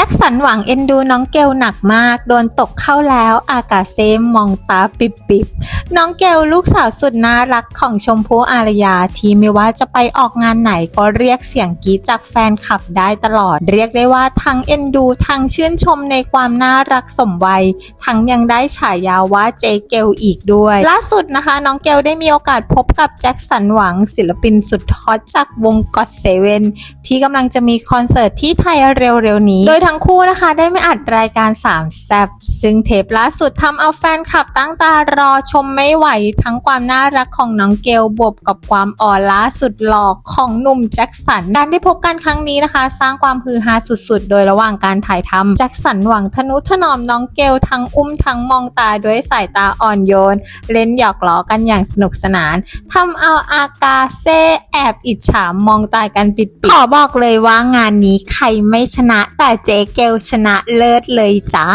จ็คสันหวังเอ็นดูน้องเกลหนักมาก โดนตกเข้าแล้วอากาเซมองตาปิบปิบน้องเกลลูกสาวสุดน่ารักของชมพู่อารยาที่ไม่ว่าจะไปออกงานไหนก็เรียกเสียงกีจากแฟนคลับได้ตลอด เรียกได้ว่าทั้งเอ็นดูทั้งชื่นชมในความน่ารักสมวัย ทั้งยังได้ฉายาว่าเจเกลอีกด้วย ล่าสุดนะคะ น้องเกลได้มีโอกาสพบกับแจ็คสันหวังศิลปินสุดฮอตจากวงก็ t เซเว่น ที่กำลังจะมีคอนเสิร์ตที่ไทยเร็วๆนี้ โดยทั้งคู่นะคะ ได้ไม่อัดรายการสามแซบซึ่งเทปล่าสุดทำเอาแฟนคลับตั้งตารอชมไม่ไหว ทั้งความน่ารักของน้องเกลบวกกับความอ่อนล้าสุดหล่อของหนุ่มแจ็คสันการได้พบกันครั้งนี้นะคะ สร้างความฮือฮาสุดๆ โดยระหว่างการถ่ายทำแจ็คสันหวังทนุถนอมน้องเกลทั้งอุ้มทั้งมองตาด้วยสายตาอ่อนโยน เล่นหยอกล้อกันอย่างสนุกสนานทำเอาอากาเซ่แอบอิจฉามองตากันปิดๆขอบบอกเลยว่างานนี้ใครไม่ชนะแต่เจ๊เกลชนะเลิศเลยจ้า